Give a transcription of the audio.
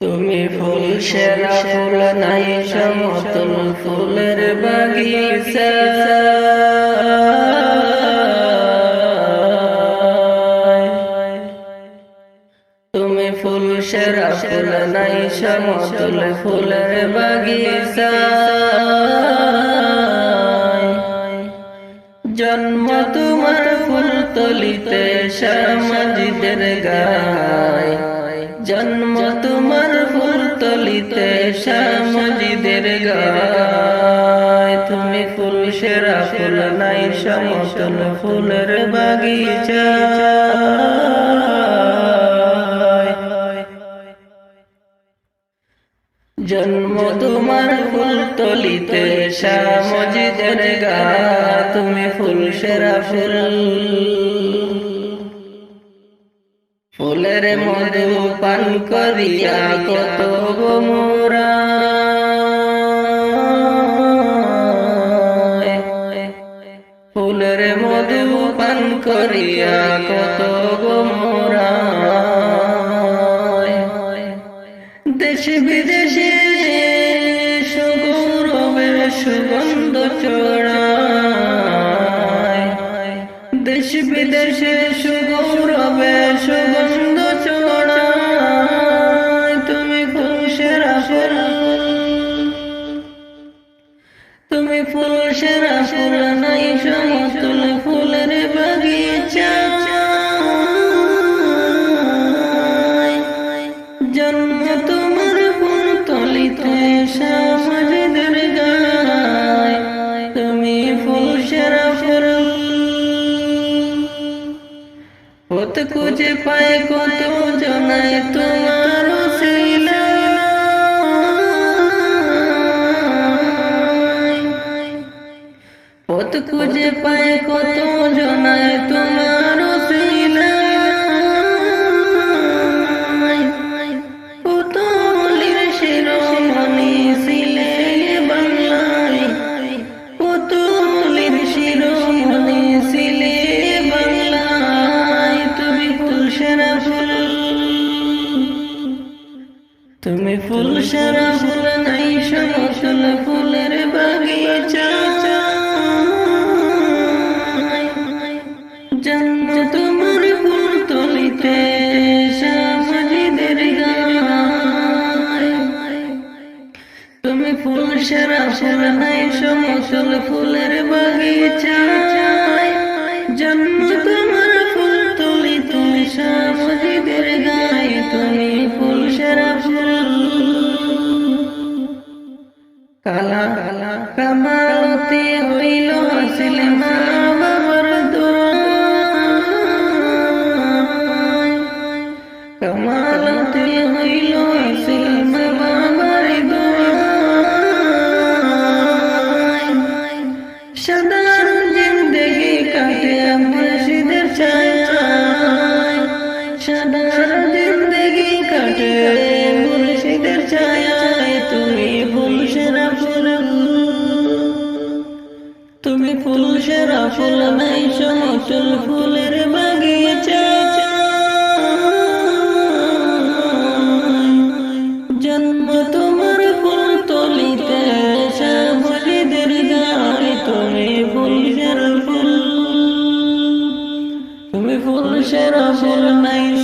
তুমি ফুল সেরা ফুল নাই, সমতুল ফুলের বাগিচা। তুমি ফুল সেরা ফুল নাই, সমতুল ফুলের বাগিচা। জন্ম তোমার ফুল তলিতে শ্যামজিদের গায়। জন্ম তোমার ফুল তলিতে শ্যামজিদের গায়। তুমি ফুল সেরা, ফুল নাই সমতল, ফুলের বাগিচা। জন্ম তোমার ফুল তলিতে শ্যামজিদের গা তুমি ফুল সেরা, ফুল ফুলের মধু পান করিয়া কত গোমরা ফুলের মধু পান করিয়া কত গোমরা দেশ বিদেশে সুগৌরবের সুগন্ধ চড়ায় দেশ বিদেশে সুগৌরবে ফুল, সেরা ফুল, নাই সমতুল ফুলের বাগিচা। জন্ম তোমার ফুল তলিতে শ্যামলিদের গায়। তুমি ফুল, সেরা ফুল। পথ খুঁজে পায় কত জনায় তোমার খুঁজে পায় কত জনায় তোমার বাংলায়। তুমি ফুল, সেরা ফুল। তুমি ফুল ফুল, নাই সমতুল ফুলের বাগিচা। জন্ম তোমার ফুল তলিতে তুমি ফুল সেরা নাই বাগিচা ফুল গায়। তুমি ফুল সেরা, ফুল। কালা কালা কামালতে ফুল নাই সমতুল ফুলের বাগিচা জন্ম তোমার ফুল তলিতে শ্যামলিদের গায়ে তুমি ফুল সেরা ফুল তুমি ফুল সেরা ফুল নাই